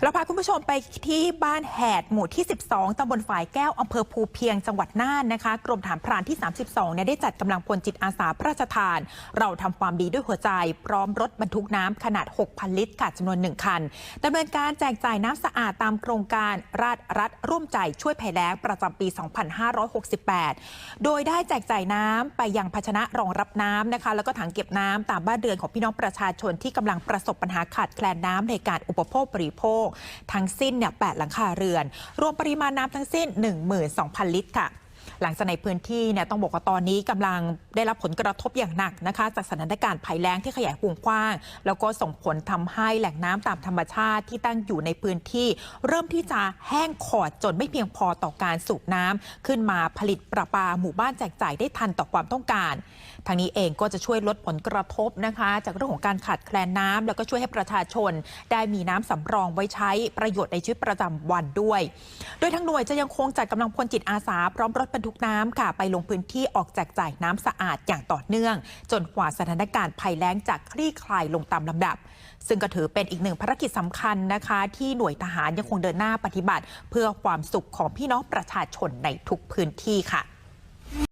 เราพาคุณผู้ชมไปที่บ้านแหดหมู่ที่ 12 ตำบลฝายแก้ว อำเภอภูเพียง จังหวัดน่านนะคะ กรมฐานพรานที่ 32 เนี่ยได้จัดกำลังพลจิตอาสาพระราชทาน เราทำความดีด้วยหัวใจ พร้อมรถบรรทุกน้ำขนาด 6,000 ลิตรค่ะจำนวน 1 คันดำเนินการแจกจ่ายน้ำสะอาดตามโครงการราชรัฐร่วมใจช่วยภัยแล้งประจำปี 2568 โดยได้แจกจ่ายน้ำไปยังภาชนะรองรับน้ำนะคะ แล้วก็ถังเก็บน้ำตามบ้านเรือนของพี่น้องประชาชนที่กำลังประสบปัญหาขาดแคลนน้ำในการอุปโภคบริโภคทั้งสิ้นเนี่ย8หลังคาเรือน รวมปริมาณน้ำทั้งสิ้น 12,000 ลิตรค่ะ หลังจากในพื้นที่เนี่ยต้องบอกว่าตอนนี้กำลังได้รับผลกระทบอย่างหนักนะคะ จากสถานการณ์ภัยแล้งที่ขยายวงกว้าง แล้วก็ส่งผลทำให้แหล่งน้ำตามธรรมชาติที่ตั้งอยู่ในพื้นที่ เริ่มที่จะแห้งขอดจนไม่เพียงพอต่อการสูบน้ำขึ้นมาผลิตประปาหมู่บ้านแจกจ่ายได้ทันต่อความต้องการ ทางนี้เองก็จะช่วยลดผลกระทบนะคะ จากเรื่องของการขาดแคลนน้ำแล้วก็ช่วยให้ประชาชน ได้มีน้ำสำรองไว้ใช้ประโยชน์ในชีวิตประจำวันด้วย โดยทางหน่วยจะยังคงจัดกำลังพลจิตอาสาพร้อมรถบรรทุกน้ำค่ะ ไปลงพื้นที่ออกแจกจ่ายน้ำสะอาดอย่างต่อเนื่อง จนกว่าสถานการณ์ภัยแล้งจะคลี่คลายลงตามลำดับ ซึ่งก็ถือเป็นอีกหนึ่งภารกิจสำคัญนะคะ ที่หน่วยทหารยังคงเดินหน้าปฏิบัติ เพื่อความสุขของพี่น้องประชาชนในทุกพื้นที่ค่ะ